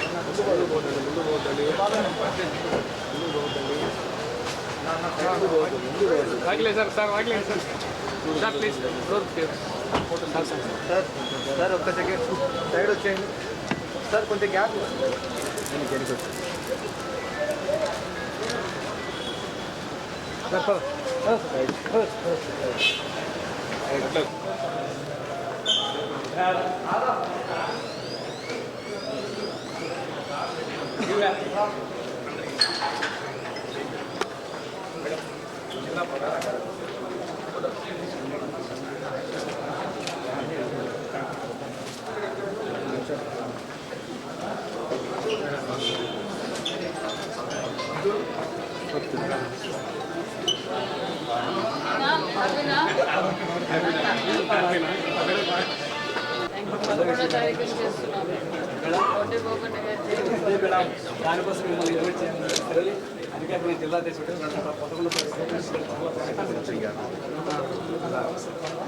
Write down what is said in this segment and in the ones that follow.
ముందు పోతుంది ముందు పోతుంది ఆగలేదు సార్ సార్ ఆగలేదు sir. Sir please door please sir sir. Sir sir ఒక్క సెకండ్ సైడ్ వచ్చేయండి. సార్ కొంచెం గ్యాప్ అట్లా పదకొండో తారీఖు చేస్తున్నాం ఒకటి పోకుండా దానికోసం మిమ్మల్ని ఇన్వైట్ చేయాలి అందుకే మీ జిల్లా తీసుకుంటే పదకొండు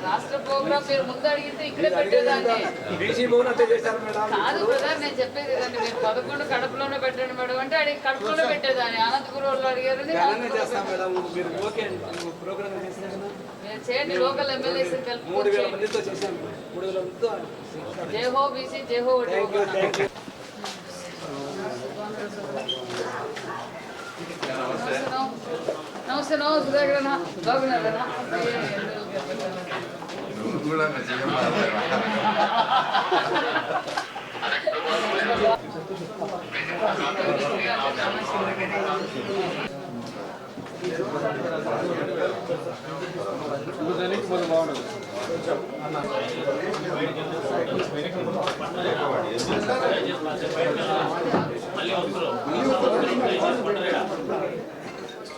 రాష్ట్ర ప్రోగ్రామ్ మీరు ముందు అడిగితే ఇక్కడే పెట్టేదాన్ని. బీసీ కాదు బ్రదర్ నేను చెప్పేది ఇదండి మీరు పదకొండు కడపలోనే పెట్టండి మేడం అంటే అడిగి కడపలోనే పెట్టేదాన్ని. అనంతపురం వాళ్ళు అడిగారు అలానే చేస్తాం మేడం. మీరు ఓకే ప్రోగ్రామ్ చేసినా కదా మీరు చేయండి లోకల్ ఎమ్మెల్యేస్ మూడు వేల కలుపుకొని మందితో చేశాం మూడు వేల మందితో జేహో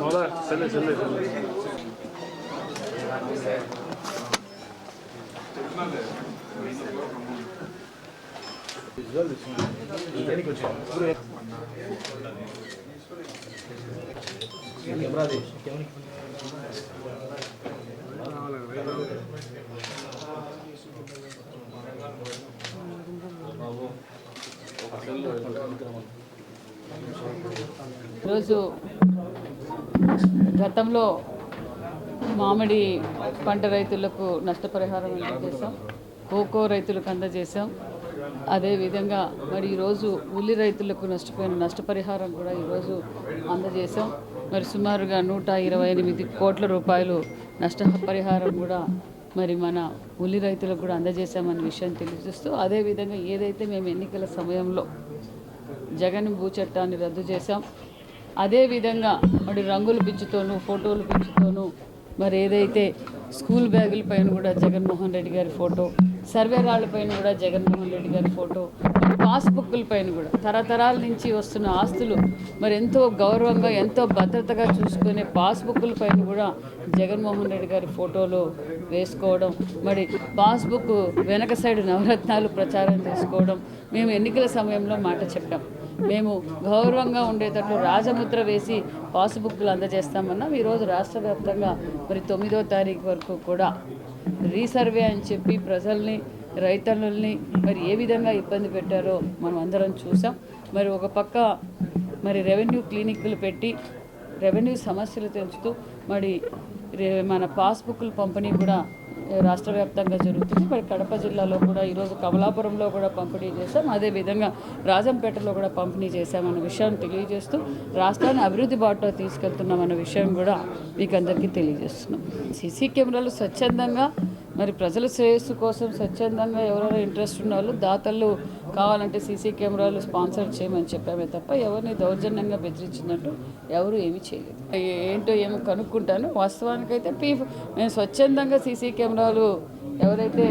Dolar, sele sele sele. Güzel düşün. Yeni koçum. Buraya. Kemra değil. Kemra değil. Bana alır. Bana alır. ఈరోజు గతంలో మామిడి పంట రైతులకు నష్టపరిహారం అందజేసాం కోకో రైతులకు అందజేశాం. అదేవిధంగా మరి ఈరోజు ఉల్లి రైతులకు నష్టపోయిన నష్టపరిహారం కూడా ఈరోజు అందజేశాం. మరి సుమారుగా నూట ఇరవై ఎనిమిది కోట్ల రూపాయలు నష్టపరిహారం కూడా మరి మన ఉల్లి రైతులకు కూడా అందజేశామనే విషయం తెలియజేస్తూ అదేవిధంగా ఏదైతే మేము ఎన్నికల సమయంలో జగన్ భూ చట్టాన్ని రద్దు చేశాం అదేవిధంగా మరి రంగుల పిచ్చితోనూ ఫోటోలు పిచ్చితోనూ మరి ఏదైతే స్కూల్ బ్యాగుల పైన కూడా జగన్మోహన్ రెడ్డి గారి ఫోటో సర్వే రాళ్ళ పైన కూడా జగన్మోహన్ రెడ్డి గారి ఫోటో పాస్బుక్ల పైన కూడా. తరతరాల నుంచి వస్తున్న ఆస్తులు మరి ఎంతో గౌరవంగా ఎంతో భద్రతగా చూసుకునే పాస్బుక్ల పైన కూడా జగన్మోహన్ రెడ్డి గారి ఫోటోలు వేసుకోవడం మరి పాస్బుక్ వెనక సైడ్ నవరత్నాలు ప్రచారం చేసుకోవడం మేము ఎన్నికల సమయంలో మాట చెప్పాం. మేము గౌరవంగా ఉండేటట్లు రాజముద్ర వేసి పాస్బుక్లు అందజేస్తామన్నాం. ఈరోజు రాష్ట్ర వ్యాప్తంగా మరి తొమ్మిదో తారీఖు వరకు కూడా రీసర్వే అని చెప్పి ప్రజల్ని రైతులని మరి ఏ విధంగా ఇబ్బంది పెట్టారో మనం అందరం చూసాం. మరి ఒక పక్క మరి రెవెన్యూ క్లినిక్లు పెట్టి రెవెన్యూ సమస్యలు తెలుస్తూ మరి మన పాస్బుక్లు పంపిణీ కూడా రాష్ట్ర వ్యాప్తంగా జరుగుతుంది. మరి కడప జిల్లాలో కూడా ఈరోజు కమలాపురంలో కూడా పంపిణీ చేశాం. అదేవిధంగా రాజంపేటలో కూడా పంపిణీ చేశామన్న విషయాన్ని తెలియజేస్తూ రాష్ట్రాన్ని అభివృద్ధి బాటలో తీసుకెళ్తున్నామన్న విషయం కూడా మీకు అందరికీ తెలియజేస్తున్నాం. సీసీ కెమెరాలు స్వచ్ఛందంగా మరి ప్రజల శ్రేయస్సు కోసం స్వచ్ఛందంగా ఎవరైనా ఇంట్రెస్ట్ ఉన్న వాళ్ళు దాతలు కావాలంటే సీసీ కెమెరాలు స్పాన్సర్ చేయమని చెప్పామే తప్ప ఎవరిని దౌర్జన్యంగా బెదిరించినట్టు ఎవరు ఏమీ చేయలేదు. ఏంటో ఏమో కనుక్కుంటాను. వాస్తవానికైతే పీ మేము స్వచ్ఛందంగా సీసీ కెమెరాలు ఎవరైతే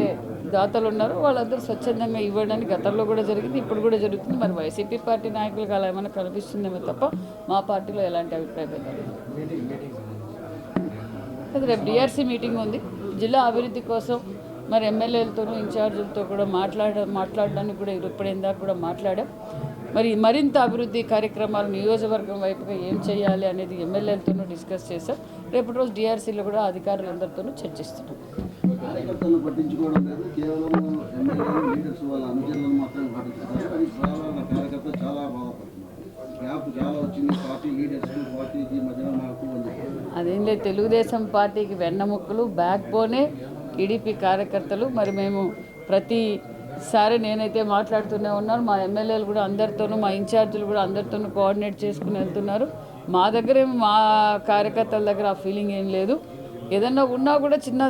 దాతలు ఉన్నారో వాళ్ళందరూ స్వచ్ఛందంగా ఇవ్వడానికి గతంలో కూడా జరిగింది ఇప్పుడు కూడా జరుగుతుంది. మరి వైసీపీ పార్టీ నాయకులకు అలా ఏమైనా కనిపిస్తుందేమో తప్ప మా పార్టీలో ఎలాంటి అభిప్రాయం అది రేపు డిఆర్సీ మీటింగ్ ఉంది. జిల్లా అభివృద్ధి కోసం మరి ఎమ్మెల్యేలతోనూ ఇన్ఛార్జీలతో కూడా మాట్లాడ మాట్లాడడానికి కూడా ఇప్పుడైందాక కూడా మాట్లాడాం. మరి మరింత అభివృద్ధి కార్యక్రమాలు నియోజకవర్గం వైపుగా ఏం చేయాలి అనేది ఎమ్మెల్యేలతోనూ డిస్కస్ చేశాం. రేపటి రోజు డిఆర్సీలో కూడా అధికారులందరితోనూ చర్చిస్తున్నాం. కార్యకర్తలను పట్టించుకోవడం లేదు. కేవలం లీడర్స్ వాళ్ళ అనుచరులను మాత్రమే కానీ చాలా కార్యకర్తలు చాలా అదేం లేదు తెలుగుదేశం పార్టీకి వెన్నముక్కలు బ్యాక్ బోనే టీడీపీ కార్యకర్తలు. మరి మేము ప్రతిసారి నేనైతే మాట్లాడుతూనే ఉన్నాను. మా ఎమ్మెల్యేలు కూడా అందరితోనూ మా ఇన్ఛార్జీలు కూడా అందరితోనూ కోఆర్డినేట్ చేసుకుని వెళ్తున్నారు. మా దగ్గర మా కార్యకర్తల దగ్గర ఆ ఫీలింగ్ ఏం లేదు. ఏదన్నా ఉన్నా కూడా చిన్న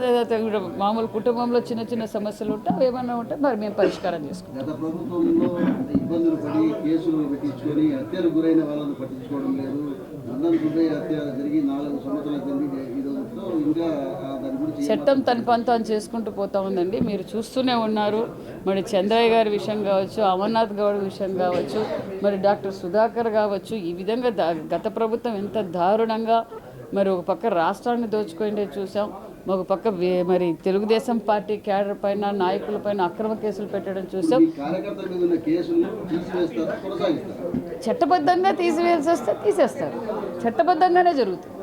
మామూలు కుటుంబంలో చిన్న చిన్న సమస్యలు ఉంటే అవి ఏమన్నా ఉంటే మరి మేము పరిష్కారం చేసుకుంటాం. చట్టం తన పని తాను చేసుకుంటూ పోతా ఉందండి. మీరు చూస్తూనే ఉన్నారు. మరి చంద్రయ్య గారి విషయం కావచ్చు అమర్నాథ్ గౌడ్ విషయం కావచ్చు మరి డాక్టర్ సుధాకర్ కావచ్చు ఈ విధంగా గత ప్రభుత్వం ఎంత దారుణంగా మరి ఒక పక్క రాష్ట్రాన్ని దోచుకుంటే చూసాం ఒక పక్క మరి తెలుగుదేశం పార్టీ క్యాడర్ పైన నాయకుల పైన అక్రమ కేసులు పెట్టడం చూసాం. చట్టబద్ధంగా తీసివేయాల్సి వస్తే తీసేస్తారు. చట్టబద్ధంగానే జరుగుతుంది.